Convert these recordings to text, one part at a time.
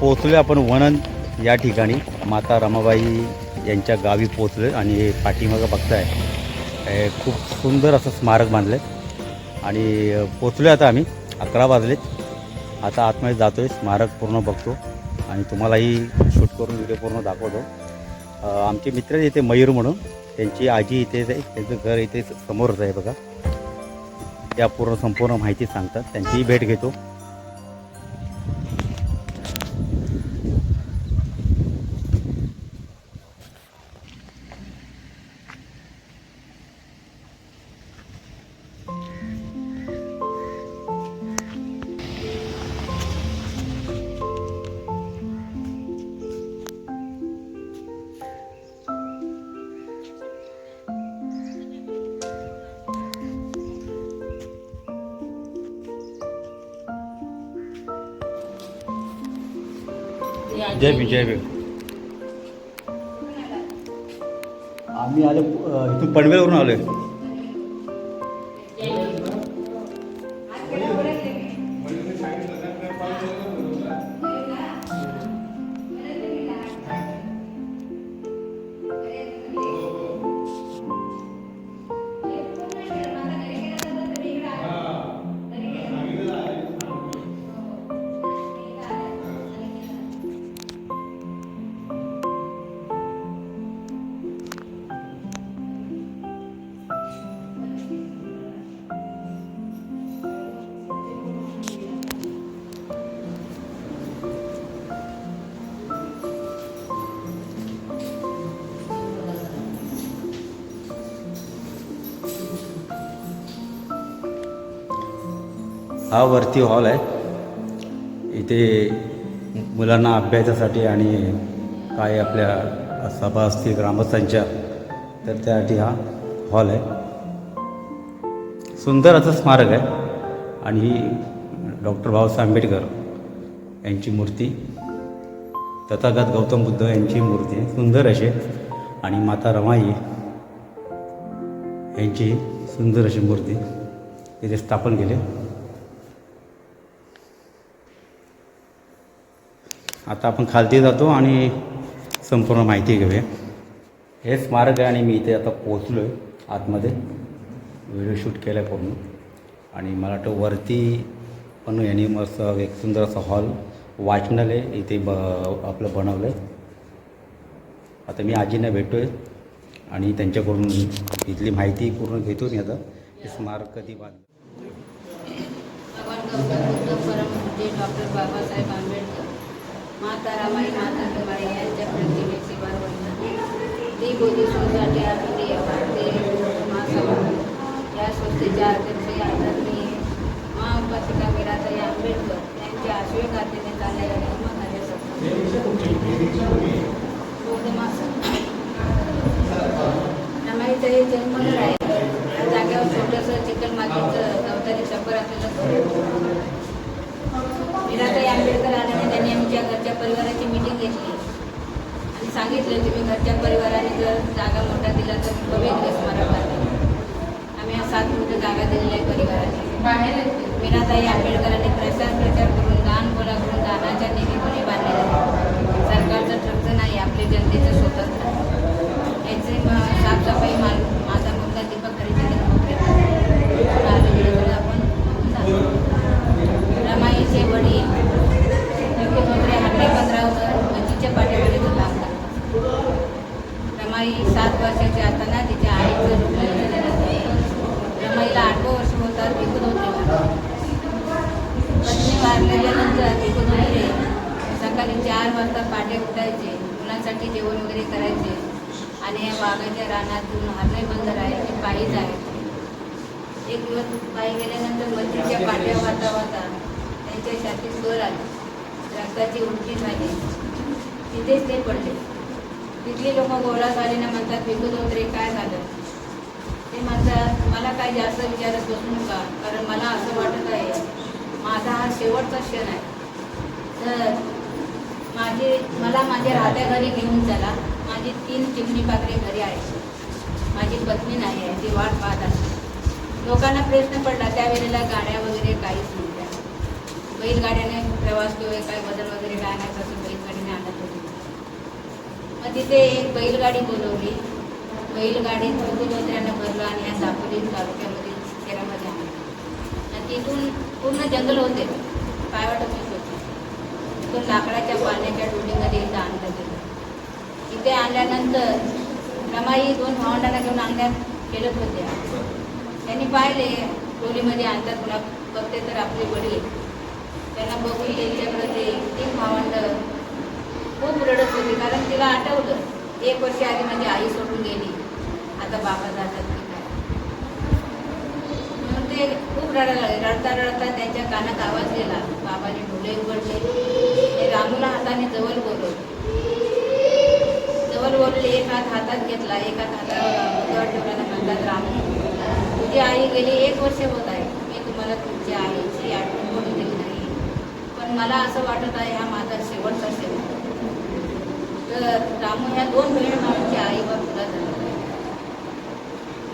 पोचलो आपण वनन या ठिकाणी. माता रमाबाई यांच्या गावी पोचलो आणि हे पाठीमागं बघताय. हे खूप सुंदर असं स्मारक बांधलं आणि पोचलो आता आम्ही. अकरा वाजलेत आता आतमध्ये जातो आहे स्मारक पूर्ण बघतो. आणि तुम्हालाही शूट करून व्हिडिओ पूर्ण दाखवतो. आमचे मित्र इथे मयूर म्हणून. त्यांची आजी इथेच आहे. त्यांचं घर इथे समोरच आहे बघा. त्या पूर्ण संपूर्ण माहिती सांगतात. त्यांचीही भेट घेतो. जय भीम जय भीम. आम्ही आलो इथून पनवेलवरून आलोय. हा वरती हॉल आहे. इथे मुलांना अभ्यासासाठी आणि काय आपल्या सभा असतील ग्रामस्थांच्या तर त्यासाठी हा हॉल आहे. सुंदर असं स्मारक आहे. आणि ही डॉक्टर बाबासाहेब आंबेडकर यांची मूर्ती तथागत गौतम बुद्ध यांची मूर्ती सुंदर अशी. आणि माता रमाई यांची सुंदर अशी मूर्ती तिथे स्थापन केली. आता आपण खालती जातो आणि संपूर्ण माहिती घेऊया. हे स्मारक आहे आणि मी इथे आता पोचलो आहे आतमध्ये. व्हिडिओ शूट केला आहे पूर्ण. आणि मला वाटतं वरती पण यांनी मस्त एक सुंदर असा हॉल वाचनालय इथे ब आपलं बनवलं आहे आता मी आजींना भेटतो आहे आणि त्यांच्याकडून इथली माहिती पूर्ण घेतो मी आता. हे स्मारक कधी बांध डॉक्टर बाबासाहेब आंबेडकर माता रामाई माता रमाई यांच्या प्रतिमेची वंदना ती बोधिसत्वासाठी आपली भारतीय महासभा या संस्थेच्या अध्यक्ष आदरणीय महाउपासिका मीराताई आंबेडकर यांच्या आश्वेखातेने चाललेल्या धर्म कार्यासाठी रमाईचं हे जन्मघर आहे या जागेवर छोटंसं चिकलमातीचं गवतारी छप्पर आपल्याला मीराताई त्यांनी आमच्या घरच्या परिवाराची मीटिंग घेतली. आणि सांगितलं तुम्ही घरच्या परिवाराने जर जागा मोठा दिला तर भव्य स्मारक बांधेल आम्ही सात मोठं जागा दिलेली आहे परिवाराची मीराताई आंबेडकरांनी प्रसार प्रचार करून दान गोळा करून दानाच्या निधीपणे मुलांना पाटे उठायचे मुलांसाठी जेवण वगैरे करायचे आणि या बागाच्या रानातून हातही बंदर आहे ते पायी जायचे एक दिवस पायी गेल्यानंतर मच्छीच्या पाट्या वाता वाता त्यांच्या छाती स्वर आली. रक्ताची उलटी झाली. तिथेच ते पडले. तिथली लोक गोळा झाले ना म्हणतात विकून वगैरे काय झालं? ते म्हणतात मला काय जास्त विचारत बसू नका कारण मला असं वाटत आहे माझा हा शेवटचा क्षण आहे. तर माझे मला माझ्या राहत्या घरी घेऊन चला. माझी तीन चिमणी पाकरी घरी आहेत माझी पत्नी नाही आहे ती वाट पाहत असते. लोकांना प्रश्न पडला त्यावेळेला गाड्या वगैरे काहीच नव्हत्या. बैलगाड्याने प्रवास किंवा काय बदल वगैरे काय नाही कसं बैलगाडीने आणत होते. मग तिथे एक बैलगाडी बोलवली. बैलगाडीत चौघोजोत्र्यांना भरलं आणि या दापोली तालुक्यामध्ये शहरामध्ये आणलं. आणि तिथून पूर्ण जंगल होते. काय वाटत तो लाकडाच्या पाण्याच्या डोलीमध्ये इथं आणलं गेलं. इथे आणल्यानंतर रमाई दोन भावंडांना घेऊन आणण्यात खेळत होत्या त्यांनी पाहिले डोलीमध्ये आणतात कुणा बघते तर आपले वडील. त्यांना बघून त्यांच्याकडे ते तीन भावंड खूप रडत होते कारण तिला आठवलं एक वर्ष आधी माझी आई सोडून गेली. आता बाबा जातात की काय? म्हणून ते खूप रडायला लागले रडता रडता त्यांच्या कानात आवाज गेला. बाबाने डोळे उघडले ते रामूला हाताने जवळ बोलवलं. जवळ बोलले एक हात हातात घेतला एक हात हातावर जवळ ठेवला म्हणतात रामू. तुझी आई गेली एक वर्ष होत आहे. मी तुम्हाला तुमच्या आईची आठवण करून दिली नाही. पण मला असं वाटत आहे हा माझा शेवटचा शेवट. तर रामू ह्या दोन बहीण भावांची आईवर तुला झाला.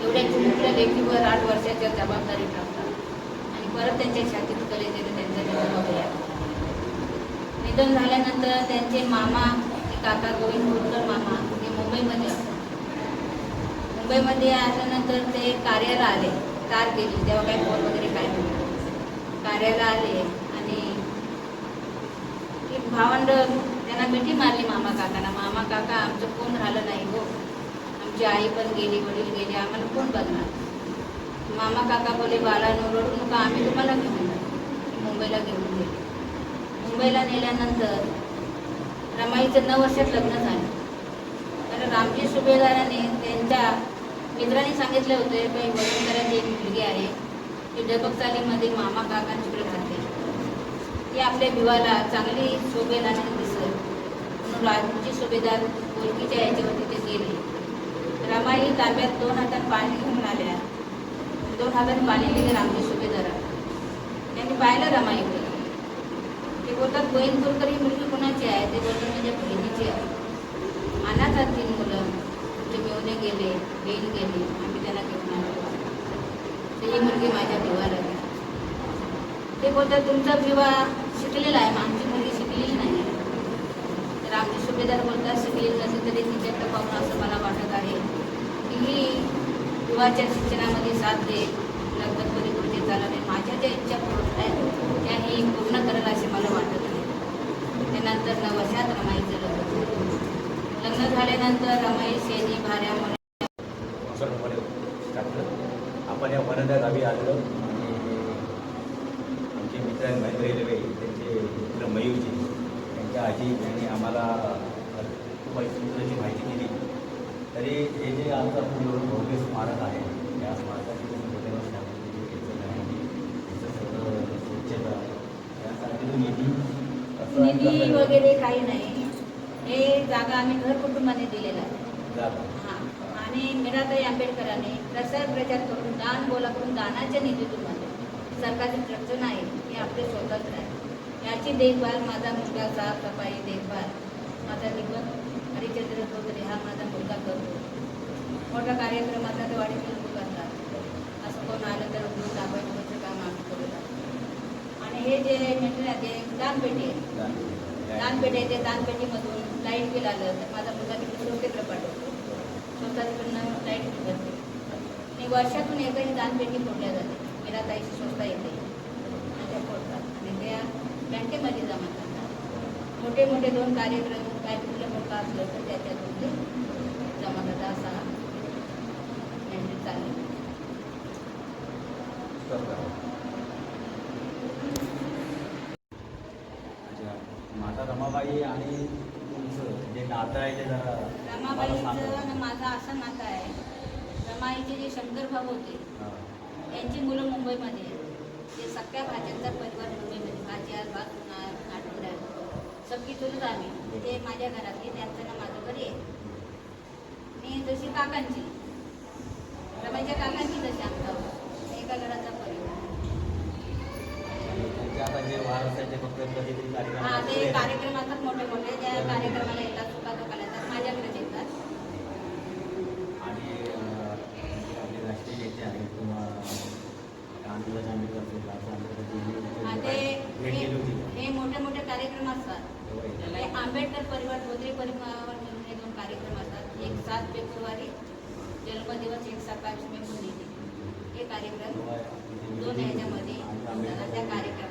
एवढ्या छोट्या लेखीवर आठ वर्षाच्या जबाबदारी टाकतात परत त्यांच्या छातीत कले देते त्यांचा निधन वगैरे निधन झाल्यानंतर त्यांचे मामा ते काका गोविंद बोरकर मामा ते मुंबईमध्ये असतात. मुंबईमध्ये आल्यानंतर ते कार्याला आले कार केली तेव्हा काही फोन वगैरे काय नव्हतं कार्याला आले आणि एक भावंड त्यांना मिठी मारली मामा काकांना. मामा काका आमचं कोण राहिलं नाही हो. आमची आई पण गेली वडील गेले आम्हाला कोण बघणार? मामा काका बोले बाला रडू नका आम्ही तुम्हाला घेऊन मुंबईला घेऊन गेले. मुंबईला नेल्यानंतर रमाईचं नऊ वर्षात लग्न झालं. कारण रामजी सुभेदाराने त्यांच्या मित्रांनी सांगितले होते काही वसुंधराची एक मुलगी आहे. ती डबकचालीमध्ये मामा काकांच्याकडे राहते. ती आपल्या विवाहाला चांगली शोभेल दिसत. म्हणून रामजी सुभेदार ओळखीच्या याच्यावरती ते गेले. रमाई ताब्यात दोन हातात पाणी घेऊन आल्या. दोन हाताने पाणी दिले रामजी सुभेदाराला त्यांनी पाहिलं रमाईकडे ते बोलतात गोविंदपूरकर ही मुलगी कोणाची आहे? ते बोलतात माझ्या बहिणीची आहे. अनाथ आहेत तीन मुलं. ते मेवणे गेले बहीण गेली आम्ही त्यांना घेऊन आलो. तर ही मुलगी माझ्या विवाहाला गेली ते बोलतात तुमचा विवाह शिकलेला आहे मग आमची मुलगी शिकलेली नाही तर आमचे सुभेदार बोलतात शिकलेली नसेल तरी तिच्याकडे पाहून असं मला वाटत आहे की ही विवाहाच्या शिक्षणामध्ये साथ दे. लग्नपरी पुढे चालवणे माझ्या ज्या इच्छा पूर्ण आहेत त्याही पूर्ण करेल असे मला वाटत नाही. त्यानंतर नवशात रमाईचं लग्न लग्न झाल्यानंतर रमाईश यांनी भाऱ्या आपण या वनदा गावी आलो आणि आमचे मित्र आहेत महेंद्र रेल्वे त्यांचे मित्र मयूरजी त्यांच्या आजी यांनी आम्हाला खूप माहिती दिली तरी हे जे आमचं पूर्ण भव्य स्मारक आहे या स्मारकाची स्वच्छता यासाठी निधी वगैरे काही नाही. हे जागा आम्ही घर कुटुंबाने दिलेला आहे. हां. आणि मीराताई आंबेडकरांनी प्रसार प्रचार करून दान गोळा करून दानाच्या निधीतून सरकारचे खर्च नाही हे आपले स्वतंत्र आहे. याची देखभाल माझा मुलगा साफसफाई देखभाल माझा निबंध हरिचंद्र चौधरी हा माझा मुलगा करतो. मोठा कार्यक्रम आता ते वाडीतील लोक करतात. असं कोण आलं तर उठून दाखवायचं काम आम्ही करू आणि हे जे म्हटलं ना ते दानपेटी आहे दानपेटी. आहे त्या दानपेटीमधून लाइट बिल आलं तर माझा मुलगा तिकडे सोकेत्र पाठवतो स्वतः तिकडनं लाइट बिल भरते. आणि वर्षातून एकदा ही दानपेटी फोडल्या जाते. मीराताईची संस्था येते. आणि त्या फोडतात. आणि त्या बँकेमध्ये जमा करतात. मोठे मोठे दोन कार्यक्रम काय कुठलं मोठं असलं तर त्याच्यातून ते जमा करतात असा हा मेंटेन चालू अच्छा माता रमाबाई आणि तुमचं जे नातं आहे ते जरा. रमाबाईचं आणि माझं असं नातं आहे रमाईचे जे शंकर भाऊ होते. त्यांची मुलं मुंबईमध्ये. ते सख्या भाज्यांचा परिवार मुंबईमध्ये भाजी आज भात चुलत आम्ही. ते माझ्या घरातली त्यांचं ना माझं घरी आहे. मी जशी काकांची. रमाईच्या काकांची जशी आमचा एका घराचा परिवार. आणि त्यांचे आता जे वार असायचे फक्त कधीतरी कार्यक्रम हा ते. कार्यक्रम असतात मोठे मोठे. ज्या कार्यक्रमाला येतात चुका दुकाला येतात माझ्याकडेच येतात. आणि अं, आपले राष्ट्रीय नेते आहेत किंवा आंदोलन आंबेडकर परिवार धोत्रे परिवार म्हणून हे दोन कार्यक्रम असतात. एक सात फेब्रुवारी जन्मदिवस एक सकाळची मेमून हे कार्यक्रम दोन ह्याच्यामध्ये त्या कार्यक्रम